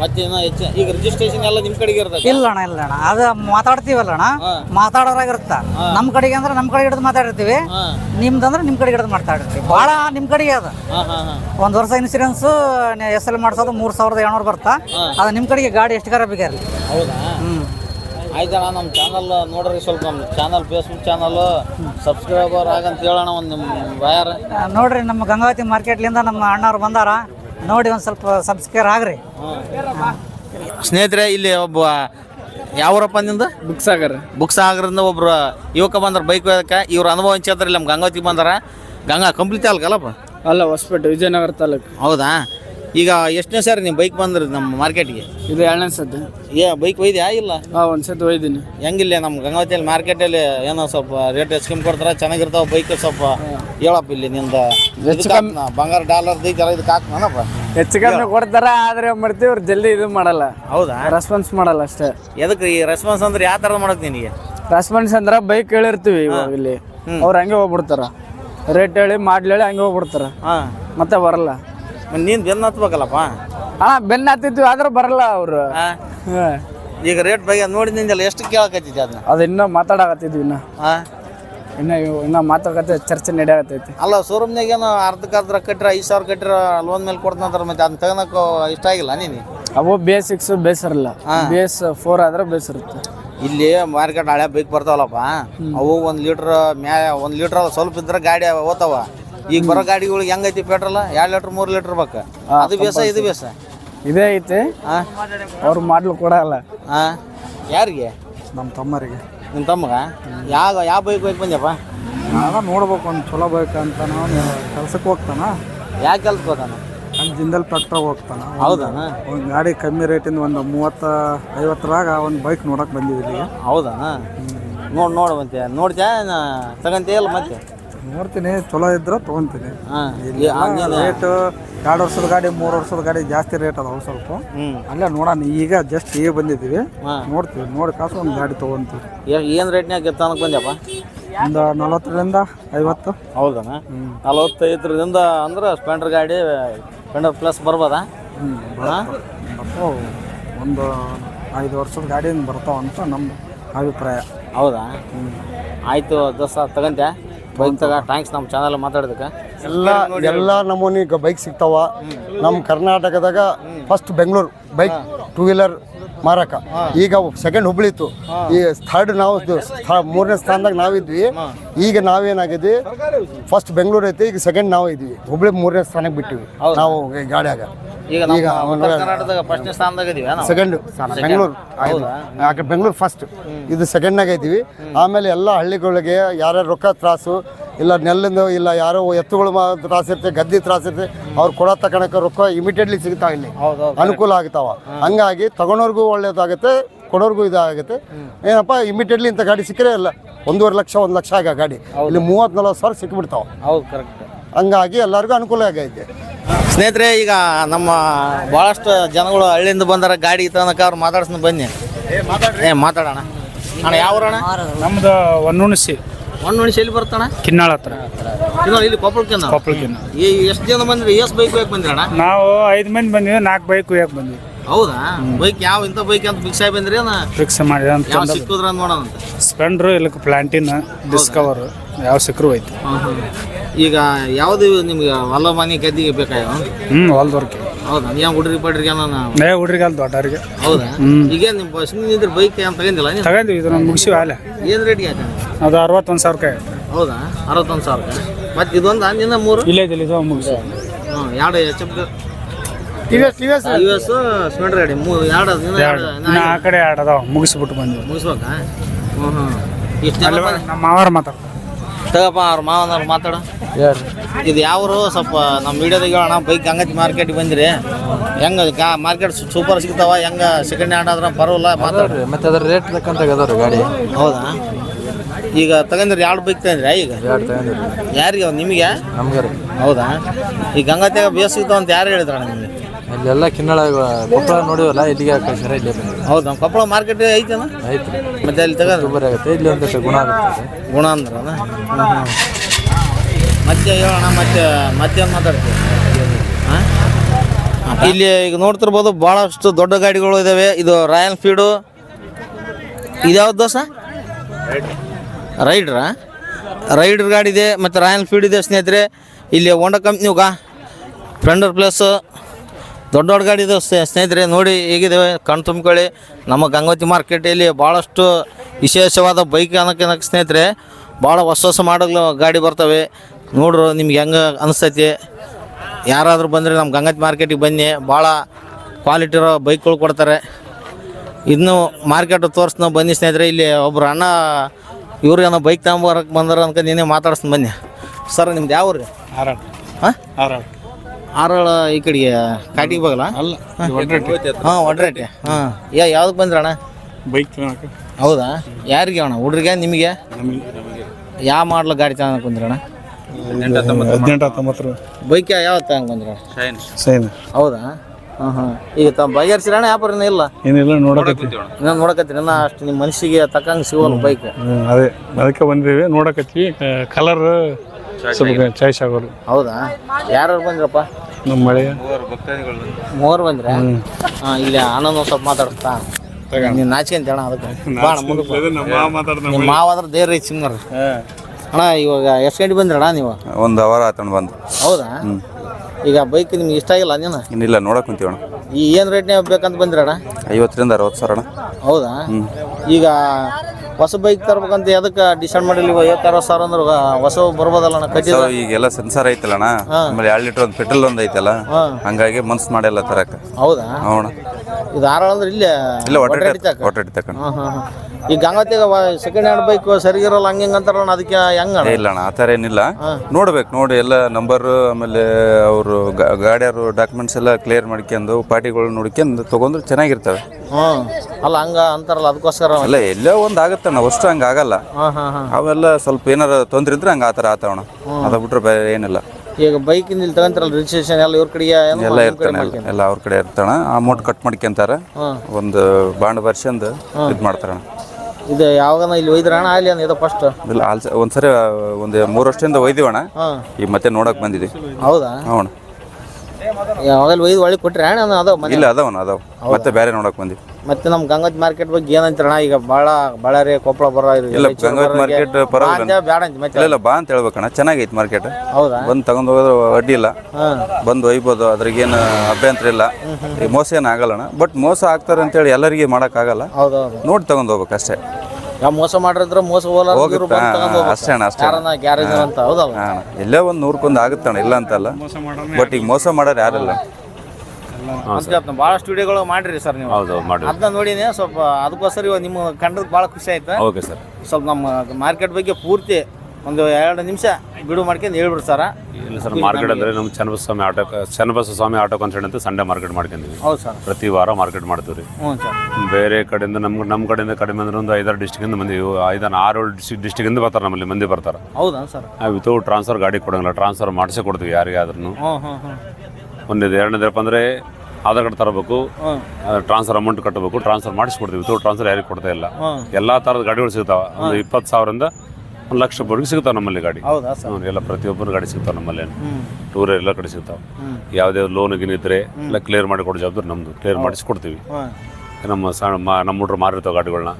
ಮತ್ತೆ ಇನ್ನ ಹೆಚ್ಚು ಈಗ ರಿಜಿಸ್ಟ್ರೇಷನ್ ಎಲ್ಲ ನಿಮ್ ಕಡೆಗೆ ಇರ್ತದೆ. ಇಲ್ಲ ಅಣ್ಣ ಇಲ್ಲ ಅಣ್ಣ ಅದು ಮಾತಾಡ್ತೀವಲ್ಲ ಅಣ್ಣ ಮಾತಾಡೋರಾಗಿರುತ್ತ? ನಮ್ಮ ಕಡೆಗೆ ಅಂದ್ರೆ ನಮ್ಮ ಕಡೆ ಹಿಡಿದು ಮಾತಾಡಿರ್ತೀವಿ. ಹಾ. ನಿಮ್ದಂದ್ರೆ ನಿಮ್ಮ ಕಡೆ ಹಿಡಿದು ಮಾತಾಡಿರ್ತೀವಿ. ಭಾಳ ನಿಮ್ಮ ಕಡೆಗೆ ಅದು. ಹಾ ಹಾ ಹಾ. ಒಂದು ವರ್ಷ ಇನ್ಸೂರೆನ್ಸ್ ಎಸ್ ಎಲ್ ಮಾಡ್ಸೋದು ಮೂರು ಸಾವಿರದ ಏಳ್ನೂರು ಬರ್ತಾ. ಅದು ನಿಮ್ಮ ಕಡೆಗೆ ಗಾಡಿ ಎಷ್ಟು ಖರಾಬ್ ಬೇಕಾಗಿರಲಿ ಹೌದಾ? ಹ್ಞೂ ಆಯ್ತಣ್ಣ ನಮ್ಮ ಚಾನಲ್ ನೋಡ್ರಿ ಸ್ವಲ್ಪ ನಮ್ಮ ಚಾನಲ್ ಫೇಸ್ಬುಕ್ ಚಾನಲ್ ಸಬ್ಸ್ಕ್ರೈಬರ್ ಆಗಂತ ಹೇಳೋಣ ಒಂದು ನಿಮ್ಮ ಬಾಯಾರ ಆ, ನೋಡ್ರಿ ನಮ್ಮ ಗಂಗಾವತಿ ಮಾರ್ಕೆಟ್ಲಿಂದ ನಮ್ಮ ಅಣ್ಣವ್ರು ಬಂದಾರ. ನೋಡಿ ಒಂದು ಸ್ವಲ್ಪ ಸಬ್ಸ್ಕ್ರೈಬ್ ಆಗ್ರಿ. ಸ್ನೇಹಿತರೆ ಇಲ್ಲಿ ಒಬ್ಬ ಯಾವ್ರಪ್ಪ ನಿಂದ? ಬುಕ್ ಸಾಗರ್ ಬುಕ್ಸ್ ಆಗರಿಂದ ಒಬ್ರು ಯುವಕ ಬಂದ್ರ ಬೈಕ್ ಇವ್ರ ಅನುಭವ ಹಂಚತ್ರಿ ನಮ್ಮ ಗಂಗಾವತಿಗೆ ಬಂದಾರ. ಗಂಗಾ ಕಂಪ್ಲೀಟ್ ಆಗಲ್ಲಪ್ಪ ಅಲ್ಲ ಹೊಸಪೇಟೆ ವಿಜಯನಗರ ತಾಲೂಕು. ಹೌದಾ? ಈಗ ಎಷ್ಟನೇ ಸರ್ ನೀವು ಬೈಕ್ ಬಂದ್ರಿ ನಮ್ಮ ಮಾರ್ಕೆಟ್ಗೆ ಇದು ಎರಡನೇ ಸತಿ ಏ ಬೈಕ್ ಒಯ್ದ್ಯಾ ಇಲ್ಲ ಹಾಂ ಒಂದು ಸತಿ ಒಯ್ದೀನಿ. ಹೆಂಗಿಲ್ಲ ನಮ್ಮ ಗಂಗಾವತಿಯಲ್ಲಿ ಮಾರ್ಕೆಟಲ್ಲಿ ಏನೋ ಸ್ವಲ್ಪ ರೇಟ್ ಹೆಚ್ಚು ಕಮ್ಮಿ ಕೊಡ್ತಾರ ಚೆನ್ನಾಗಿರ್ತಾವ ಬೈಕ್ ಸ್ವಲ್ಪ ಹೇಳಪ್ಪ ಇಲ್ಲಿ ನಿಂದ ಬಂಗಾರ ಡಾಲರ್ ಇದಕ್ಕೆ ಹಾಕ್ನಪ್ಪ ಹೆಚ್ಚು ಕಮ್ಮಿ ಕೊಡ್ತಾರ ಆದ್ರೆ ಮಾಡ್ತೀವಿ ಅವ್ರು ಜಲ್ದಿ ಇದು ಮಾಡಲ್ಲ. ಹೌದಾ? ರೆಸ್ಪಾನ್ಸ್ ಮಾಡಲ್ಲ ಅಷ್ಟೇ. ಎದಕ್ಕೆ ಈ ರೆಸ್ಪಾನ್ಸ್ ಅಂದ್ರೆ ಯಾವ ಥರ ಮಾಡೋದು ನಿನಗೆ? ರೆಸ್ಪಾನ್ಸ್ ಅಂದ್ರೆ ಬೈಕ್ ಹೇಳಿರ್ತೀವಿ ಇವಾಗ ಇಲ್ಲಿ. ಅವ್ರು ಹಂಗೆ ಹೋಗ್ಬಿಡ್ತಾರ. ರೇಟ್ ಹೇಳಿ ಮಾಡ್ಲಿ ಹೇಳಿ ಹಂಗೆ ಹೋಗ್ಬಿಡ್ತಾರ. ಹಾಂ. ಮತ್ತೆ ಬರಲ್ಲ. ನೀನು ಬೆನ್ನ ಹತ್ಬೇಕಲ್ಲಪ್ಪ? ಅಣ್ಣ ಬೆನ್ನ ಹತ್ತಿದ್ವಿ ಆದ್ರೆ ಬರಲ್ಲ ಅವರು. ಈಗ ರೇಟ್ ಬಗ್ಗೆ ನೋಡಿ ನಿಂದೆಲ್ಲ ಎಷ್ಟು ಕೇಳಕತ್ತಿದ್ದೆ ಅದನ್ನ ಅದು ಇನ್ನೂ ಮಾತಾಡಕತ್ತಿದ್ವಿ ಇನ್ನ. ಹಾಂ? ಇನ್ನ ಇವ್- ಇನ್ನ ಮಾತಾಡಕತ್ತೆ ಚರ್ಚೆ ನಡೆಯಕತ್ತೈತಿ. ಅಲ್ಲ ಶೋರೂಮ್ನಾಗ ಏನೋ ಅರ್ಧಕ್ಕೆ ಅರ್ಧ ಕಟ್ಟಿರ ಐದು ಸಾವಿರ ಕಟ್ಟಿರ ಲೋನ್ ಮೇಲೆ ಕೊಡ್ತಂದ್ರೆ ಮತ್ತೆ ಅದನ್ನ ತಗೊಳಕ್ಕೆ ಇಷ್ಟ ಆಗಿಲ್ಲ ನೀನು? ಅವು ಬೇಸಿಕ್ಸ್ ಬೇಸರಲ್ಲ. ಬೇಸ್ ಫೋರ್ ಆದ್ರೆ ಬೇಸಿರುತ್ತೆ. ಇಲ್ಲಿ ಮಾರ್ಕೆಟ್ ಹಳೆ ಬೈಕ್ ಬರ್ತಾವಲ್ಲಪ್ಪ ಅವು ಒಂದು ಲೀಟ್ರ್ ಮ್ಯಾ ಒಂದು ಲೀಟ್ರ್ ಸ್ವಲ್ಪ ಇದ್ರೆ ಗಾಡಿ ಓದ್ತಾವ ಈಗ ಬರೋ ಗಾಡಿಗಳಿಗೆ ಹೆಂಗೈತಿ ಪೆಟ್ರೋಲ್? ಎರಡು ಲೀಟ್ರ್ ಮೂರು ಲೀಟ್ರ್ ಬೇಕು? ಅದು ಬೇಸ ಇದು ಬೇಸ? ಇದೇ ಐತಿ. ಅವ್ರು ಮಾಡ್ಲು ಕೊಡಲ್ಲ ಹಾಂ? ಯಾರಿಗೆ? ನಮ್ಮ ತಮ್ಮರಿಗೆ. ನಿಮ್ಮ ತಮ್ಮಗ? ಯಾವ ಯಾವ ಬೈಕ್ ಬೈಕ್ ಬಂದ್ಯಪ್ಪ? ನಾನು ನೋಡ್ಬೇಕು ಒಂದು ಚಲೋ ಬೈಕ್ ಅಂತ ನಾವು ಕೆಲ್ಸಕ್ಕೆ ಹೋಗ್ತಾನ. ಯಾವ ಕೆಲ್ಸಕ್ಕೆ ಹೋಗ್ತಾನ? ಅಲ್ಲಿ ಜಿಂದಲ್ ಟ್ರಾಕ್ಟರ್ ಹೋಗ್ತಾನ. ಹೌದಾನ? ಒಂದು ಗಾಡಿ ಕಮ್ಮಿ ರೇಟಿಂದ ಒಂದು ಮೂವತ್ತ ಐವತ್ತರಾಗ ಒಂದು ಬೈಕ್ ನೋಡಕ್ಕೆ ಬಂದಿದ್ದೀವಿ ಇಲ್ಲಿಗೆ ಹೌದಾನ? ನೋಡಿ ನೋಡು ಮತ್ತೆ ನೋಡ್ತ್ಯಾ ತಗಂತೀಯ ಇಲ್ಲ ಮತ್ತೆ? ನೋಡ್ತೀನಿ ಚಲೋ ಇದ್ರೆ ತೊಗೊಂತೀನಿ. ರೇಟ್ ಎರಡು ವರ್ಷದ ಗಾಡಿ ಮೂರು ವರ್ಷದ ಗಾಡಿ ಜಾಸ್ತಿ ರೇಟ್ ಅದಾವ ಸ್ವಲ್ಪ. ಹ್ಞೂ ಅಲ್ಲೇ ನೋಡೋಣ ಈಗ ಜಸ್ಟ್ ಈಗ ಬಂದಿದ್ದೀವಿ. ನೋಡ್ತೀವಿ ನೋಡಿ ಕಾಸು ಒಂದು ಗಾಡಿ ತೊಗೊಂತೀವಿ. ಏನು ರೇಟ್ನ್ಯಾಗ ಗೆತ್ತಾನಕ್ಕೆ ಬಂದ್ಯಪ್ಪ? ಒಂದು ನಲವತ್ತರಿಂದ ಐವತ್ತು. ಹೌದಾ ನಲವತ್ತೈದರಿಂದ ಅಂದ್ರೆ ಸ್ಪೆಂಡರ್ ಗಾಡಿ ಸ್ಪ್ಲೆಂಡರ್ ಪ್ಲಸ್ ಬರ್ಬೋದಾ? ಹ್ಞೂ ಒಂದು ಐದು ವರ್ಷದ ಗಾಡಿ ಬರ್ತಾವಂತ ನಮ್ಮ ಅಭಿಪ್ರಾಯ. ಹೌದಾ? ಆಯಿತು ದೋಸ್ತ ತಗಂತ್ಯಾ? ಥ್ಯಾಂಕ್ಸ್ ನಮ್ಮ ಚಾನಲ್ ಮಾತಾಡೋದಕ್ಕೆ. ಎಲ್ಲ ಎಲ್ಲ ನಮೂನಿ ಬೈಕ್ ಸಿಗ್ತಾವ. ನಮ್ಮ ಕರ್ನಾಟಕದಾಗ first Bengaluru bike two wheeler ಮಾರಕ. ಈಗ ಸೆಕೆಂಡ್ ಹುಬ್ಳಿ ಇತ್ತು ಈ ಥರ್ಡ್ ನಾವು ಮೂರನೇ ಸ್ಥಾನದಾಗ ನಾವಿದ್ವಿ. ಈಗ ನಾವೇನಾಗಿದ್ವಿ? ಫಸ್ಟ್ ಬೆಂಗಳೂರು ಐತಿ ಈಗ ಸೆಕೆಂಡ್ ನಾವು ಇದ್ವಿ. ಹುಬ್ಳಿ ಮೂರನೇ ಸ್ಥಾನಕ್ಕೆ ಬಿಟ್ಟಿವಿ. ನಾವು ಗಾಡಿಯಾಗ. ಈಗ ಸೆಕೆಂಡ್ ಬೆಂಗಳೂರು ಯಾಕೆ ಬೆಂಗಳೂರು ಫಸ್ಟ್ ಇದು ಸೆಕೆಂಡ್ನಾಗ ಇದ್ದೀವಿ. ಆಮೇಲೆ ಎಲ್ಲ ಹಳ್ಳಿಗಳಿಗೆ ಯಾರ್ಯಾರು ರೊಕ್ಕ ತ್ರಾಸು ಇಲ್ಲ ನೆಲ್ಲಿಂದ ಇಲ್ಲ ಯಾರೋ ಎತ್ತುಗಳು ತ್ರಾಸಿರ್ತೆ ಗದ್ದೆ ತ್ರಾಸಿರ್ತೆ ಅವ್ರು ಕೊಡೋ ತಕಣಕ್ಕೆ ರೊಕ್ಕ ಇಮಿಡಿಯೇಟ್ಲಿ ಸಿಗ್ತಾವ ಇಲ್ಲಿ. ಅನುಕೂಲ ಆಗ್ತಾವ. ಹಂಗಾಗಿ ತಗೊಳೋರ್ಗೂ ಒಳ್ಳೇದಾಗುತ್ತೆ ಕೊಡೋರ್ಗೂ ಇದಾಗುತ್ತೆ. ಏನಪ್ಪ ಇಮಿಡಿಯೇಟ್ಲಿ ಇಂಥ ಗಾಡಿ ಸಿಕ್ಕರೆ ಇಲ್ಲ. ಒಂದೂವರೆ ಲಕ್ಷ ಒಂದು ಲಕ್ಷ ಆಗ ಗಾಡಿ. ಇಲ್ಲಿ ಮೂವತ್ತು ನಲ್ವತ್ತು ಸಾವಿರ ಸಿಕ್ಬಿಡ್ತಾವ. ಹೌದು ಕರೆಕ್ಟ್ ಹಂಗಾಗಿ ಎಲ್ಲರಿಗೂ ಅನುಕೂಲ ಆಗೈತೆ. ಸ್ನೇಹಿತರೆ ಈಗ ನಮ್ಮ ಭಾಳಷ್ಟು ಜನಗಳು ಹಳ್ಳಿಯಿಂದ ಬಂದಾರ ಗಾಡಿ ತನಕ ಅವ್ರು ಮಾತಾಡ್ಸ್ನ ಬನ್ನಿ. ಏ ಮಾತಾಡೋಣ. ಅಣ್ಣ ಯಾವ ಅಣ್ಣ ನಮ್ದು ಒನ್ನುಣಿಸಿ ಒಂದು ಮನುಷ್ಯ ಎಲ್ಲಿ ಬರ್ತಾಣ ಕಿನ್ನಾಳ ಹತ್ರ. ಇನ್ನೊಂದು ಇಲ್ಲಿ ಕೊಪ್ಪಳಕ್ಕಿನ್ನ ಕೊಪ್ಪಳಕ್ಕಿನ್ನ ಈ ಎಷ್ಟು ಜನ ಬಂದ್ರಿ? ಎಷ್ಟು ಬೈಕ್ ಬೇಕು ಬಂದಿರಣ ನಾವು ಐದು ಮಂದಿ ಬಂದಿವಿ ನಾಲ್ಕು ಬೈಕ್ ಒಯ್ಯಕ್ಕೆ ಬಂದ್ವಿ? ಹೌದಾ? ಬೈಕ್ ಯಾವ ಇಂಥ ಬೈಕ್ ಅಂತ ಫಿಕ್ಸ್ ಆಗಿ ಬಂದ್ರಿ ಏನ ಫಿಕ್ಸ್ ಮಾಡಿ ಅಂತ ಯಾವ ಸಿಕ್ಕುದ್ರ ಅಂತ ನೋಡೋಣ ಸ್ಪೆಂಡ್ರು ಇಲ್ಲಕ್ಕೆ ಪ್ಲಾಂಟಿನ್ ಡಿಸ್ಕವರ್ ಯಾವ ಸಿಕ್ಕರು ಐತಿ ಈಗ ಯಾವ್ದು ನಿಮ್ಗೆ ಹೊಲ ಮನೆ ಗದ್ದಿಗೆ ಬೇಕಾಯ ಹ್ಞೂ ಹೊಲ್ದವ್ರಿಗೆ. ಹೌದಾ? ಏನು ಹುಡ್ರಿ ಬಡ್ರಿಗೆ ನಾನು ಏ ಹುಡ್ರಿಗೆ ಅಲ್ಲಿ ದೊಡ್ಡವ್ರಿಗೆ. ಹೌದಾ? ಈಗೇನು ನಿಮ್ಮ ಬಸ್ ನಿಂದ್ರೆ ಬೈಕ್ ಏನು ತಗೊಂಡಿಲ್ಲ ತಗೊಂಡಿವಿ ಇದು ನಾವು ಮುಗಿಸಿ ಆಲೆ. ಏನು ರೇಟ್ಗೆ ಆಯ್ತು ಅದು ಅರವತ್ತೊಂದು ಸಾವಿರ ರೂಪಾಯಿ ಹೌದಾ? ಅರವತ್ತೊಂದು ಸಾವಿರ ಮತ್ತೆ ಇದೊಂದು ಅಂದಿನ ಮೂರು? ಇಲ್ಲೇ ಇದೆ ಇದು ಮುಗಿಸಿ. ಹ್ಞೂ ಎರಡು H F T V S T V S. U S Splendor ಗಾಡಿ. ಮೂ ಎರಡು ದಿನ ಎರಡು ಇನ್ನು ಆ ಕಡೆ ಎರಡು ಅದಾವ? ಮುಗಿಸ್ಬಿಟ್ಟು ಬಂದ್ವಿ. ಮುಗಿಸ್ಬೇಕಾ? ಹ್ಞೂ ಹ್ಞೂ ಇಷ್ಟು ಜನ ಅಲ್ಲಿ ಬಂದ್- ನಮ್ಮ ಮಾವಾರ ಮಾತಾಡ. ತಗಪ್ಪ ಅವ್ರ ಮಾವನವ್ರು ಮಾತಾಡ. ಇದು ಯಾವರು? ಸ್ವಲ್ಪ ನಮ್ಮ ವಿಡಿಯೋದಾಗ ಹೇಳೋಣ. ಬೈಕ್ ಗಂಗತಿ ಮಾರ್ಕೆಟಿಗೆ ಬಂದಿರಿ. ಹೆಂಗೆ ಗಾ ಮಾರ್ಕೆಟ್ ಸೂಪರ್ ಸಿಗ್ತಾವ. ಹೆಂಗೆ ಸೆಕೆಂಡ್ ಹ್ಯಾಂಡ್ ಆದ್ರೆ ಪರವಲ್ಲ ಮಾತಾಡ್ರಿ ಮತ್ತೆ ಅದ್ರ ರೇಟ್ ತಕ್ಕಂತ ಅದಾವ್ರಿ ಗಾಡಿ. ಹೌದಾ? ಈಗ ತಗೊಂಡ್ರಿ ಎರಡು ಬೈಕ್ ತಗೊಂಡ್ರಿ ಈಗ? ಎರಡು ತಗೊಂಡಿರಿ. ಯಾರಿಗೆ ನಿಮಗೆ? ನಮ್ಗೆ ರೀ. ಹೌದಾ? ಈ ಗಂಗಾತ್ಯಾಗ ಬೇಸಿತ್ತು ಅಂತ ಯಾರು ಹೇಳಿದ್ರ ನಿಮಗೆ? ಇಲ್ಲೆಲ್ಲ ಕಿನ್ನಳ ಕೊಪ್ಪಳ ನೋಡಿವಲ್ಲ ಇಲ್ಲಿಗೆ ಕಳ್ಸಿರ ಇಲ್ಲೇ ಹೌದು ನಮ್ಮ ಕೊಪ್ಪಳ ಮಾರ್ಕೆಟ್ ಐತೇನ? ಐತೆ ಮತ್ತೆ ಅಲ್ಲಿ ತಗೊಂಡ್ರಿ ಆಗುತ್ತೆ. ಇಲ್ಲಿ ಒಂದಷ್ಟು ಗುಣ ಆಗುತ್ತೆ ಗುಣ ಅಂದ್ರ ಮತ್ತೆ ಹೇಳೋಣ ಮತ್ತೆ ಮತ್ತೇನು ಮಾತಾಡ್ತೀವಿ ಹಾಂ? ಇಲ್ಲಿ ಈಗ ನೋಡ್ತಿರ್ಬೋದು ಭಾಳಷ್ಟು ದೊಡ್ಡ ಗಾಡಿಗಳು ಇದಾವೆ. ಇದು ರಾಯಲ್ ಫೀಲ್ಡು ಇದ್ಯಾವ್ದು ದೋಸ? ರೈಡ್ರಾ? ರೈಡರ್ ಗಾಡಿ ಇದೆ, ಮತ್ತು ರಾಯಲ್ ಫೀಲ್ಡ್ ಇದೆ ಸ್ನೇಹಿತರೆ. ಇಲ್ಲಿ ಹೋಂಡಾ ಕಂಪ್ನಿಗ ಫ್ರೆಂಡರ್ ಪ್ಲಸ್ ದೊಡ್ಡ ದೊಡ್ಡ ಗಾಡಿ ಇದೆ ಸ್ನೇ- ಸ್ನೇಹಿತರೆ, ನೋಡಿ ಹೇಗಿದ್ದಾವೆ ಕಣ್ ತುಂಬ್ಕೊಳ್ಳಿ. ನಮ್ಮ ಗಂಗಾವತಿ ಮಾರ್ಕೆಟಲ್ಲಿ ಭಾಳಷ್ಟು ವಿಶೇಷವಾದ ಬೈಕ್ ಅನ್ನೋಕೆ ಸ್ನೇಹಿತರೆ ಭಾಳ ಹೊಸ ಹೊಸ ಮಾಡಲು ಗಾಡಿ ಬರ್ತವೆ. ನೋಡ್ರು ನಿಮ್ಗೆ ಹೆಂಗೆ ಅನಿಸ್ತೈತಿ? ಯಾರಾದರೂ ಬಂದರೆ ನಮ್ಮ ಗಂಗಾವತಿ ಮಾರ್ಕೆಟಿಗೆ ಬನ್ನಿ. ಭಾಳ ಕ್ವಾಲಿಟಿ ಇರೋ ಬೈಕ್ಗಳು ಕೊಡ್ತಾರೆ. ಇನ್ನು ಮಾರ್ಕೆಟ್ ತೋರಿಸ್ ಬನ್ನಿ ಸ್ನೇಹಿತರೆ. ಇಲ್ಲಿ ಒಬ್ಬರು ಅಣ್ಣ ಇವ್ರು ಏನೋ ಬೈಕ್ ತಗೊಂಬರಕ್ ಬಂದ್ರೆ ಅನ್ಕ ನೀನೇ ಮಾತಾಡ್ಸ್ ಬನ್ನಿ. ಸರ್ ನಿಮ್ದು ಯಾವ ರೀ ಆರಾಳ. ಹಾಂ? ಆರಾಳ. ಆರಳ ಈ ಕಡೆಗೆ ಕಾಟಿಗೆ ಬಗಲ ಅಲ್ಲ ಹಾಂ ಒಡ್ರೇಟೆ ಹಾಂ. ಯಾ ಯಾವ್ದಕ್ಕೆ ಬಂದ್ರಣ್ಣ ಬೈಕ್ ತಗೊಳಕ್ಕೆ ಹೌದಾ? ಯಾರಿಗೆ ಅಣ್ಣ? ಹುಡ್ರಿಗೆ ನಿಮಗೆ? ಯಾವ ಮಾಡ್ಲ ಗಾಡಿ ತಗೊಂಡ್ ಬಂದ್ರಣ್ಣ ಹದಿನೆಂಟು ಹತ್ತೊಂಬತ್ತು. ಬೈಕ್ ಯಾವ್ದು ತಗೊಂಡ್ ಬಂದ್ರ ಸೈನ್ ಹೌದಾ? ಹಾಂ ಹಾಂ. ಈಗ ತಮ್ಮ ಬಗೆಹರಿಸಿರಣ್ಣ ವ್ಯಾಪಾರ ಇನ್ನೂ ಇಲ್ಲ. ಏನಿಲ್ಲ ನೋಡಕತ್ತಿ. ಇನ್ನೂ ನೋಡಕತ್ತೀರಿ ಇನ್ನೂ ಅಷ್ಟು ನಿಮ್ಮ ಮನಸ್ಸಿಗೆ ತಕ್ಕಂಗೆ ಸಿಗೋಲ್ಲ ಬೈಕ್ ಅದೇ. ಅದಕ್ಕೆ ಬಂದಿದ್ದೀವಿ. ನೋಡಕತ್ತಿ ಕಲರ್ ಸ್ವಲ್ಪ ಚಾಯ್ಸ್ ಆಗೋರು. ಹೌದಾ? ಯಾರು ಬಂದ್ರಪ್ಪ? ನಮ್ಮ ಮಳೆ ಮೂವರು ಬಂದ್ರೆ. ಹಾಂ ಇಲ್ಲಿ ಅಣ್ಣನ ಸ್ವಲ್ಪ ಮಾತಾಡ್ತಾ. ನೀನು ನಾಚಿಕೆಂತ ಅಣ್ಣ ಅದಕ್ಕೆ. ಬಾಣ ಮುಂದಕ್ಕೆ ನಿಮ್ಮ ಮಾವ ಆದ್ರೆ ದೇವ್ರ ಐತಿ ಸಿಂಗರ್ ಅಣ್ಣ ಇವಾಗ ಎಷ್ಟು ಗಂಟೆ ಬಂದ್ರಣ್ಣ ನೀವು? ಒಂದು ಅವರ್ ಆತಣ್ಣ ಬಂದು. ಹೌದಾ? ಈಗ ಬೈಕ್ ನಿಮ್ಗೆ ಇಷ್ಟ ಆಗಿಲ್ಲ ನೀನು? ಇನ್ನಿಲ್ಲ ನೋಡಕ್ ಕುಂತೀವಣ್ಣ ಈ ಏನು ನೀವು ಬೇಕಂತ ಬಂದಿರಣ ಐವತ್ತರಿಂದ ಅರವತ್ತು ಸಾವಿರ ಅಣ್ಣ. ಹೌದಾ? ಈಗ ಹೊಸ ಬೈಕ್ ತರ್ಬೇಕಂತ ಅದಕ್ಕೆ ಡಿಸೈಡ್ ಮಾಡಿಲ್ಲ ಇವಾಗ ಐವತ್ತು ಅರವತ್ತು ಸಾವಿರ ಅಂದ್ರೆ ಹೊಸ ಬರ್ಬೋದಲ್ಲ ಅಣ್ಣ ಕಟ್ಟಿದ ಸೊ ಈಗೆಲ್ಲ ಸೆನ್ಸಾರ್ ಐತಲ್ಲಣ್ಣ ಆಮೇಲೆ ಎರಡು ಲೀಟರ್ ಒಂದು ಪೆಟ್ರೋಲ್ ಒಂದು ಐತಲ್ಲ? ಹಂಗಾಗಿ ಮನ್ಸು ಮಾಡಿಲ್ಲ ತರಕ ಹೌದಾ? ಅವಣ ಇದು ಆರಾಳ ಅಂದ್ರೆ ಇಲ್ಲೇ ಇಲ್ಲ ಒಟ್ಟಾಡಿ ಹಾಂ ಹಾಂ ಈ ಗಂಗಾತಿಗ ಸೆಕೆಂಡ್ ಹ್ಯಾಂಡ್ ಬೈಕ್ ಸರಿ ಇರಲ್ಲ ಹಂಗೆ ಅಂತಾರ ಅದಕ್ಕೆ ಹೆಂಗ ಇಲ್ಲ ಅಣ್ಣ ಆ ಥರ ಏನಿಲ್ಲ. ನೋಡ್ಬೇಕು ನೋಡಿ ಎಲ್ಲ ನಂಬರ್ ಆಮೇಲೆ ಅವರು ಗಾಡಿಯವರು ಡಾಕ್ಯುಮೆಂಟ್ಸ್ ಎಲ್ಲ ಕ್ಲಿಯರ್ ಮಾಡ್ಕೊಂಡು ಪಾರ್ಟಿಗಳು ನೋಡ್ಕೊಂಡು ತೊಗೊಂಡ್ರೆ ಚೆನ್ನಾಗಿರ್ತವೆ. ಹ್ಞೂ ಅಲ್ಲ ಹಂಗ ಅಂತಾರಲ್ಲ ಅದಕ್ಕೋಸ್ಕರ ಅಲ್ಲ ಎಲ್ಲೋ ಒಂದು ಆಗುತ್ತಣ್ಣ ಅಷ್ಟು ಹಂಗೆ ಆಗಲ್ಲ. ಅವೆಲ್ಲ ಸ್ವಲ್ಪ ಏನಾರ ತೊಂದ್ರೆ ಇದ್ರೆ ಹಂಗ ಆತರ ಥರ ಆತವಣ ಅದ ಬಿಟ್ರೆ ಬೇರೆ ಏನಿಲ್ಲ. ಈಗ ಬೈಕ್ ಇಲ್ಲಿ ತಗೊಂತಾರಲ್ಲ ರಿಜಿಸ್ಟ್ರೇಷನ್ ಎಲ್ಲ ಇವ್ರ ಕಡೆಗೆ ಏನು ಎಲ್ಲ ನಿಮ್ ಕಡೆ ಇರ್ತಾನೆ ಎಲ್ಲ ಮಾಡ್ಕೊಂಡ್- ಎಲ್ಲ ಅವ್ರ ಕಡೆ ಇರ್ತಾಣ. ಅಮೌಂಟ್ ಕಟ್ ಮಾಡ್ಕೊಂತಾರ ಒಂದು ಬಾಂಡ್ ಬರ್ಸಂದು ಇದು ಮಾಡ್ತಾರಣ. ಇದು ಯಾವಾಗ ಇಲ್ಲಿ ಒಯ್ದ್ರ ಅಣ್ಣ ಅಲ್ಲಿ ಇದು ಫಸ್ಟ್ ಇಲ್ಲ ಆಲ್ಸ ಒಂದ್ಸರಿ ಒಂದು ಮೂರು ವರ್ಷದಿಂದ ಒಯ್ದಿವಣ. ಹಾಂ. ಈಗ ಮತ್ತೆ ನೋಡಕ್ ಬಂದಿದೆ ಹೌದಾ? ಅವಣ ಯಾವಾಗಲ್ಲಿ ಒಯ್ದು ಒಳಗೆ ಕೊಟ್ರಿ ಅಣ್ಣ ಅದಾವ ಮನೆ. ಇಲ್ಲ ಅದಾವಣ ಅದಾವ. ಮತ್ತೆ ಬೇರೆ ನೋಡಕ್ ಬಂದಿ ಮತ್ತೆ ನಮ್ಮ ಗಂಗಾವತಿ ಮಾರ್ಕೆಟ್ ಬಗ್ಗೆ ಏನಂತೀರಣ್ಣ? ಈಗ ಭಾಳ ಬಳ್ಳಾರಿ ಕೊಪ್ಪಳ ಬರೋ ಇಲ್ಲ ಗಂಗಾವತಿ ಮಾರ್ಕೆಟ್ ಬಾ ಪರವಾಗಿಲ್ಲ. ಅಂತ ಬ್ಯಾಡ ಅಂತ ಮತ್ತೆ. ಇಲ್ಲ ಇಲ್ಲ ಬಾ ಅಂತ ಹೇಳ್ಬೇಕಣ್ಣ. ಚೆನ್ನಾಗೈತಿ ಮಾರ್ಕೆಟ್ ಹೌದಾ? ಬಂದು ತಗೊಂಡ್ ಹೋಗೋದು ಅಡ್ಡಿ ಇಲ್ಲ. ಬಂದು ಒಯ್ಬೋದು ಅದ್ರಾಗೇನು ಅಭ್ಯಂತರ ಇಲ್ಲ. ಈ ಮೋಸ ಏನು ಆಗಲ್ಲಣ್ಣ? ಬಟ್ ಮೋಸ ಆಗ್ತಾರೆ ಅಂತೇಳಿ ಎಲ್ಲರಿಗೆ ಆಗಲ್ಲ. ಹೌದು ಹೌದು ನೋಡಿ ತಗೊಂಡ್ ಹೋಗ್ಬೇಕು ಅಷ್ಟೇ. ಯಾವ ಮೋಸ ಮಾಡಿದ್ರ ಮೋಸ ಹೋಗುತ್ತೆ. ಅಷ್ಟೇ ಅಣ್ಣ, ಅಷ್ಟೇ. ಯಾರನ್ನ ಗ್ಯಾರೇಜ್ ಅಂತ ಹೌದಲ್ಲ ಹಾ ಅಣ್ಣ. ಎಲ್ಲೇ ಒಂದು ನೂರ್ಕೊಂದು ಆಗುತ್ತಣ್ಣ ಇಲ್ಲ ಅಂತಲ್ಲ. ಬಟ್ ಈಗ ಮೋಸ ಮಾಡೋರು ಯಾರಿಲ್ಲ. ಅಂತ ಸ್ಟುಡಿಯೋಗಳು ವಿಡಿಯೋಗಳು ಮಾಡಿರಿ ಸರ್ ನೀವು. ಹೌದು ಮಾಡಿ ಅದನ್ನ ನೋಡಿನೇ ಸ್ವಲ್ಪ ಅದಕ್ಕೋಸ್ಕರ ಇವಾಗ ನಿಮ್ಮ ಕಂಡದ್ ಬಹಳ ಖುಷಿ ಆಯ್ತು? Okay sir. ಸ್ವಲ್ಪ ನಮ್ಮ ಮಾರ್ಕೆಟ್ ಬಗ್ಗೆ ಪೂರ್ತಿ ಒಂದು ಎರಡು ನಿಮಿಷ ಬಿಡು ಮಾಡ್ಕೊಂಡು ಹೇಳ್ಬಿಡಿ ಸರ್. ಇಲ್ಲ ಸರ್ ಮಾರ್ಕೆಟ್ ಅಂದರೆ ನಮ್ಮ Channabaswami auto Channabaswami auto concert ಅಂತ ಸಂಡೇ ಮಾರ್ಕೆಟ್ ಮಾಡ್ಕೊಂಡಿವಿ ಹೌದು ಸರ್. ಪ್ರತಿ ವಾರ ಮಾರ್ಕೆಟ್ ಮಾಡ್ತೀವಿ ರೀ. ಹ್ಞೂ ಸರ್. ಬೇರೆ ಕಡೆಯಿಂದ ನಮ್ಮ ನಮ್ಮ ಕಡೆಯಿಂದ ಕಡಿಮೆ ಅಂದ್ರೆ ಒಂದು ಐದಾರು ಡಿಸ್ಟಿಕಿಂದ ಮಂದಿ ಐದಾರು ಆರು ಡಿಸ್ಟಿಕ್ ಡಿಸ್ಟಿಕಿಂದ ಬರ್ತಾರೆ ನಮ್ಮಲ್ಲಿ ಮಂದಿ ಬರ್ತಾರೆ. ಹೌದಾ ಸರ್? ವಿತೌಟ್ ಟ್ರಾನ್ಸ್ಫರ್ ಗಾಡಿ ಕೊಡೋಂಗಿಲ್ಲ ಟ್ರಾನ್ಸ್ಫರ್ ಮಾಡಿಸೇ ಕೊಡ್ತೀವಿ ಯಾರಿಗಾದ್ರೂ ಹ್ಞೂ ಹ್ಞೂ ಹ್ಞೂ. ಒಂದಿದೆ ಎರಡನೇದಪ್ಪ ಅಂದರೆ ಆಧಾರ್ ಕಾರ್ಡ್ ತರಬೇಕು ಟ್ರಾನ್ಸ್ಫರ್ ಅಮೌಂಟ್ ಕಟ್ಟಬೇಕು ಟ್ರಾನ್ಸ್ಫರ್ ಮಾಡಿಸ್ಕೊಡ್ತೀವಿ. ವಿತೌಟ್ ಟ್ರಾನ್ಸ್ಫರ್ ಯಾರಿಗೆ ಕೊಡ್ತಾ ಇಲ್ಲ. ಎಲ್ಲ ಥರದ ಗಾಡಿಗಳು ಸಿಗ್ತಾವೆ. ಒಂದು ಇಪ್ಪತ್ತು ಸಾವಿರದಿಂದ ಒಂದು ಲಕ್ಷ ರೂಪಾಯಿ ಸಿಗ್ತಾವೆ ನಮ್ಮಲ್ಲಿ ಗಾಡಿ. ಹೌದಾ ಸರ್? ಹ್ಞೂ ಎಲ್ಲ ಪ್ರತಿಯೊಬ್ಬರು ಗಾಡಿ ಸಿಗ್ತಾವೆ ನಮ್ಮಲ್ಲಿ. ಟೂರ್ ಎಲ್ಲ ಕಡೆ ಸಿಗ್ತಾವ. ಯಾವುದೇ ಲೋನ್ ಗಿನ್ ಇದ್ರೆ ಎಲ್ಲ ಕ್ಲಿಯರ್ ಮಾಡಿ ಕೊಡೋ ಜವಾಬ್ದಾರಿ ನಮ್ದು. ಕ್ಲಿಯರ್ ಮಾಡಿಸಿ ಕೊಡ್ತೀವಿ ನಮ್ಮ ಸಣ್ಣ ಮಾ ನಮ್ಮ ಹುಡ್ರು ಮಾರಿರ್ತಾವ ಗಾಡಿಗಳನ್ನ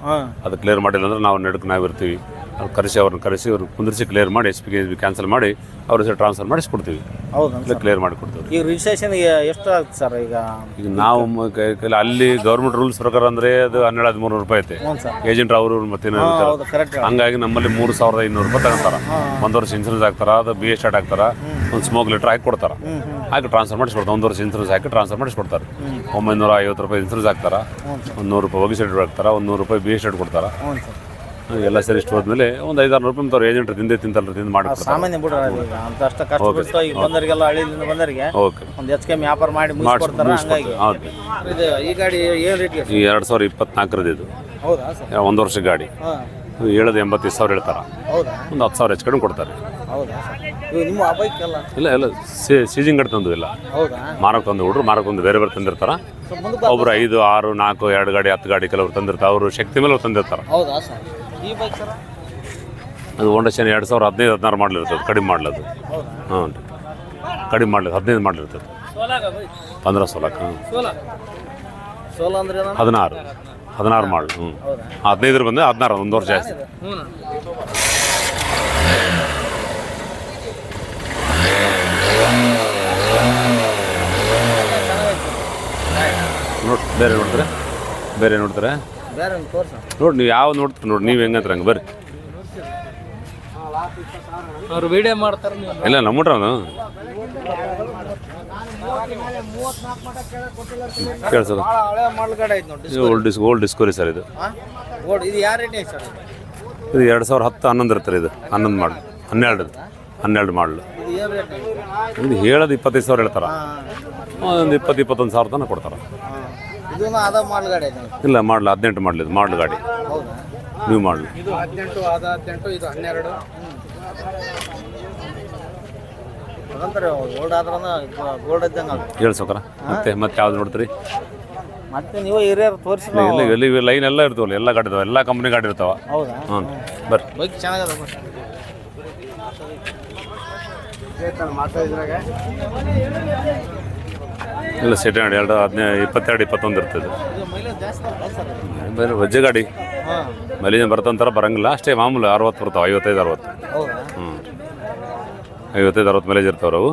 ಅದು ಕ್ಲಿಯರ್ ಮಾಡಿಲ್ಲ ಅಂದ್ರೆ ನಾವು ನಡಕ್ಕೆ ನಾವು ಅವ್ರು ಕರೆಸಿ ಅವ್ರನ್ನ ಕರೆಸಿ ಅವ್ರು ಕುಂದಿರಿಸಿ ಕ್ಲಿಯರ್ ಮಾಡಿ ಎಸ್ ಪಿ ಕ್ಯಾನ್ಸಲ್ ಮಾಡಿ ಅವ್ರ ಹೆಸರು ಟ್ರಾನ್ಸ್ಫರ್ ಮಾಡಿಸ್ಕೊಡ್ತೀವಿ. ಹೌದು ಇಲ್ಲ ಕ್ಲಿಯರ್ ಮಾಡಿ ಕೊಡ್ತೀವಿ ಈಗ ರಿಜಿಸ್ಟ್ರೇಷನ್ ಎಷ್ಟು ಆಗುತ್ತೆ ಸರ್ ಈಗ? ಈಗ ನಾವು ಮ- ಕ- ಕ- ಅಲ್ಲಿ ಗೌರ್ಮೆಂಟ್ ರೂಲ್ಸ್ ಪ್ರಕಾರ ಅಂದರೆ ಅದು ಹನ್ನೆರಡು ಹದಿಮೂರು ರೂಪಾಯಿ ಐತೆ. ಏಜೆಂಟ್ ಅವರು ಮತ್ತೆ ಹೌದು ಕರೆಕ್ಟ್ ಹಂಗಾಗಿ ನಮ್ಮಲ್ಲಿ ಮೂರು ಸಾವಿರದ ಐನೂರು ರೂಪಾಯಿ ತಗೊಂತಾರೆ. ಒಂದು ವರ್ಷ ಇನ್ಸೂರೆನ್ಸ್ ಹಾಕ್ತಾರೆ ಅದು ಬಿ ಎ ಸ್ಟಾರ್ಟ್ ಹಾಕ್ತಾರ ಒಂದು ಸ್ಮೋಕ್ ಲೆಟರ್ ಹಾಕಿ ಕೊಡ್ತಾರೆ. ಹಾಕಿ ಟ್ರಾನ್ಸ್ಫರ್ ಮಾಡಿಸ್ಕೊಡ್ತಾರೆ. ಒಂದು ವರ್ಷ ಇನ್ಸೂರೆನ್ಸ್ ಹಾಕಿ ಟ್ರಾನ್ಸ್ಫರ್ ಮಾಡಿಸ್ಕೊಡ್ತಾರೆ. ಒಂಬೈನೂರ ಐವತ್ತು ರೂಪಾಯಿ ಇನ್ಸೂರೆನ್ಸ್ ಹಾಕ್ತಾರೆ ಒಂದು ನೂರು ರೂಪಾಯಿ ಹೋಗಿ ಸೈಡ್ ಹಾಕ್ತಾರ ಒಂದು ನೂರು ರೂಪಾಯಿ ಬಿ ಎ ಸ್ಟಾರ್ಟ್ ಕೊಡ್ತಾರ. ಹ್ಞೂ ಸರ್. ಎಲ್ಲ ಸರಿ ಇಷ್ಟು ಹೋದ್ಮೇಲೆ ಒಂದು ಐದಾರು ರೂಪಾಯಿ ಅವ್ರು ಏಜೆಂಟ್ ತಿಂದೆ ತಿಂತಲ್ಲ ತಿಂದು ಮಾಡಿ ಸಾಮಾನ್ಯ ಬಿಡ್ರ ಈಗ ಅಂತ ಅಷ್ಟ ಕಷ್ಟ ಬಿಟ್ಟು ಈಗ ಬಂದವರಿಗೆಲ್ಲ ಹಳ್ಳಿಯಿಂದ ಓಕೆ ಒಂದು ಹೆಚ್ಚು ಕಮ್ಮಿ ವ್ಯಾಪಾರ ಮಾಡಿ ಮುಗಿಸ್ಕೊಡ್ತಾರ ಹಂಗಾಗಿ. ಹೌದು. ಇದು ಈ ಗಾಡಿ ಏನು ರೇಟ್ ಈ ಎರಡು ಸಾವಿರ ಇಪ್ಪತ್ನಾಲ್ಕರದ್ದು ಇದು. ಹೌದಾ ಸರ್? ಒಂದು ವರ್ಷ ಗಾಡಿ. ಹೇಳೋದು ಎಂಬತ್ತೈದು ಸಾವಿರ ಹೇಳ್ತಾರ. ಒಂದು ಹತ್ತು ಸಾವಿರ ಹೆಚ್ಚು ಕಡಿಮೆ ಕೊಡ್ತಾರೆ. ನಿಮ್ಮ ಇಲ್ಲ ಎಲ್ಲ ಸೀಜಿಂಗ್ ಗಡಿ ತಂದು ಇಲ್ಲ. ಹೌದಾ? ಮಾರಕ್ಕೆ ತಂದು ಹುಡ್ರು ಮಾರಕ್ಕೆ ಒಂದು ಬೇರೆ ಬೇರೆ ತಂದಿರ್ತಾರ. ಒಬ್ರು ಐದು ಆರು ನಾಲ್ಕು ಎರಡು ಗಾಡಿ ಹತ್ತು ಗಾಡಿ ಕೆಲವರು ತಂದಿರ್ತಾರೆ. ಅವರು ಶಕ್ತಿ ಮೇಲೆ ಅವ್ರು ತಂದಿರ್ತಾರೆ ಈ ಬೈಕ್ ಸರ್? ಅದು ಹೋಂಡಾ ಶನಿ ಎರಡು ಸಾವಿರ ಹದಿನೈದು ಹದಿನಾರು ಮಾಡಲಿರ್ತದೆ ಕಡಿಮೆ ಮಾಡ್ಲದು. ಹ್ಞೂ ರೀ. ಕಡಿಮೆ ಮಾಡ್ಲಿ ಹದಿನೈದು ಮಾಡಲಿರ್ತದೆ ಪಂದ್ರ ಸೋಲಕ್ಕೆ ಹ್ಞೂ. ಸೋಲ. ಅಂದ್ರೆ ಏನೋ ಹದಿನಾರು. ಹದಿನಾರು ಮಾಡಲು ಹ್ಞೂ. ಹದಿನೈದರ ಬಂದರೆ ಹದಿನಾರು ಒಂದು ವರ್ಷ ಜಾಸ್ತಿ. ನೋಡಿ ಬೇರೆ ನೋಡ್ತಾರೆ? ಬೇರೆ ನೋಡ್ತಾರೆ? ನೋಡಿ ನೀವು ಯಾವ ನೋಡ್ತೀರಿ ನೋಡಿ ನೀವು ಹೆಂಗಂದ್ರೆ ಹಂಗೆ ಬರ್ರಿ. ಅವ್ರು ವಿಡಿಯೋ ಮಾಡ್ತಾರೆ ನೀವು. ಇಲ್ಲ ನಮ್ಮಟ್ರ ಅವನು ಕೇಳಿಸೋದು. ಓಲ್ಡ್ ಡಿಸ್ ಓಲ್ಡ್ ಡಿಸ್ಕೋರಿ ಸರ್ ಇದು. ಇದು ಎರಡು ಸಾವಿರ ಹತ್ತು ಹನ್ನೊಂದು ಇರ್ತಾರೆ ಇದು. ಹನ್ನೊಂದು ಮಾಡಲು ಹನ್ನೆರಡು ಹನ್ನೆರಡು ಮಾಡಲು ಇದು ಹೇಳೋದು ಇಪ್ಪತ್ತೈದು ಸಾವಿರ ಹೇಳ್ತಾರೆ. ಒಂದು ಇಪ್ಪತ್ತು ಇಪ್ಪತ್ತೊಂದು ಸಾವಿರ ತನಕ ಕೊಡ್ತಾರೆ. ಅದ ಮಾಡಲ್ ಗಾಡಿ ಐತೆ ಇಲ್ಲ ಮಾಡಲು ಹದಿನೆಂಟು ಮಾಡಲ್ ಇದು ಮಾಡಲು ಗಾಡಿ. ಹೌದಾ? ನೀವು ಮಾಡಲ್. ಇದು ಹದಿನೆಂಟು ಅದು ಹದಿನೆಂಟು ಇದು ಹನ್ನೆರಡು. ಅದಂತಾರೆ ಗೋಲ್ಡ್ ಆದ್ರೂ ಗೋಲ್ಡ್ ಇದ್ದಂಗೆ ಅದು ಹೇಳಿ ಸೌಕರ. ಮತ್ತೆ ಮತ್ತೆ ಯಾವ್ದು ನೋಡ್ತೀರಿ? ಮತ್ತೆ ನೀವು ಹಿರಿಯರು ತೋರಿಸಿ ಇಲ್ಲಿ ಲೈನ್ ಎಲ್ಲ ಇರ್ತಾವಲ್ಲ ಎಲ್ಲ ಗಾಡಿ ಎಲ್ಲ ಕಂಪ್ನಿ ಗಾಡಿ ಇರ್ತಾವ. ಹೌದಾ? ಹ್ಞೂ ಬರ್ರಿ. ಬೈಕ್ ಚೆನ್ನಾಗದ ಇಲ್ಲ ಸೆಟ್ ಗಾಡಿ ಎರಡು ಹದಿನೈದು ಇಪ್ಪತ್ತೆರಡು ಇಪ್ಪತ್ತೊಂದು ಇರ್ತದೆ. ಬೇರೆ ವಜ್ಜೆ ಗಾಡಿ. ಮೈಲೇಜ್ ಬರ್ತಂತಾರ ಬರಂಗಿಲ್ಲ. ಅಷ್ಟೇ ಮಾಮೂಲು ಅರವತ್ತು ಬರ್ತಾವೆ ಐವತ್ತೈದು ಅರವತ್ತು. ಹ್ಞೂ ಐವತ್ತೈದು ಅರವತ್ತು ಮೈಲೇಜ್ ಇರ್ತಾವ್ರು ಅವು.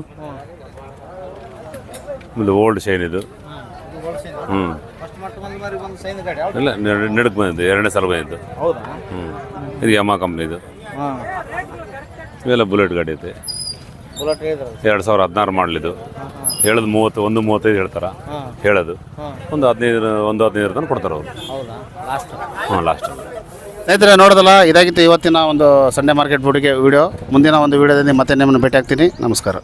ಇಲ್ಲಿ ಓಲ್ಡ್ ಶೈನ್ ಇದು. ಹ್ಞೂ ಇಲ್ಲ ನಡ್- ನಡಕ್ ಬಂದಿದ್ದು ಎರಡನೇ ಸಲ ಬಂದಿದ್ದು. ಹ್ಞೂ ಇದು ಯಮಾ ಕಂಪ್ನಿದು ಇವೆಲ್ಲ ಬುಲೆಟ್ ಗಾಡಿ ಐತೆ. ಬುಲೆಟ್ ಹೇಳಿದ್ರು ಎರಡು ಸಾವಿರ ಹದಿನಾರು ಮಾಡಲಿದ್ದು. ಹೇಳೋದು ಮೂವತ್ತು ಒಂದು ಮೂವತ್ತೈದು ಹೇಳ್ತಾರ. ಹಾಂ. ಹೇಳೋದು. ಒಂದು ಹದಿನೈದು ಒಂದು ಹದಿನೈದು ತನಕ ಕೊಡ್ತಾರೆ ಅವರು. ಹೌದಾ? ಲಾಸ್ಟ್. ಹ್ಞೂ ಲಾಸ್ಟ್. ಸ್ನೇಹಿತರೆ ನೋಡೋದಲ್ಲ ಇದಾಗಿತ್ತು ಇವತ್ತಿನ ಒಂದು ಸಂಡೇ ಮಾರ್ಕೆಟ್ ಬುಡಿಗೆ ವಿಡಿಯೋ ಮುಂದಿನ ಒಂದು ವಿಡಿಯೋದಲ್ಲಿ ಮತ್ತೆ ನಿಮ್ಮನ್ನು ಭೇಟಿ ಆಗ್ತೀನಿ. ನಮಸ್ಕಾರ.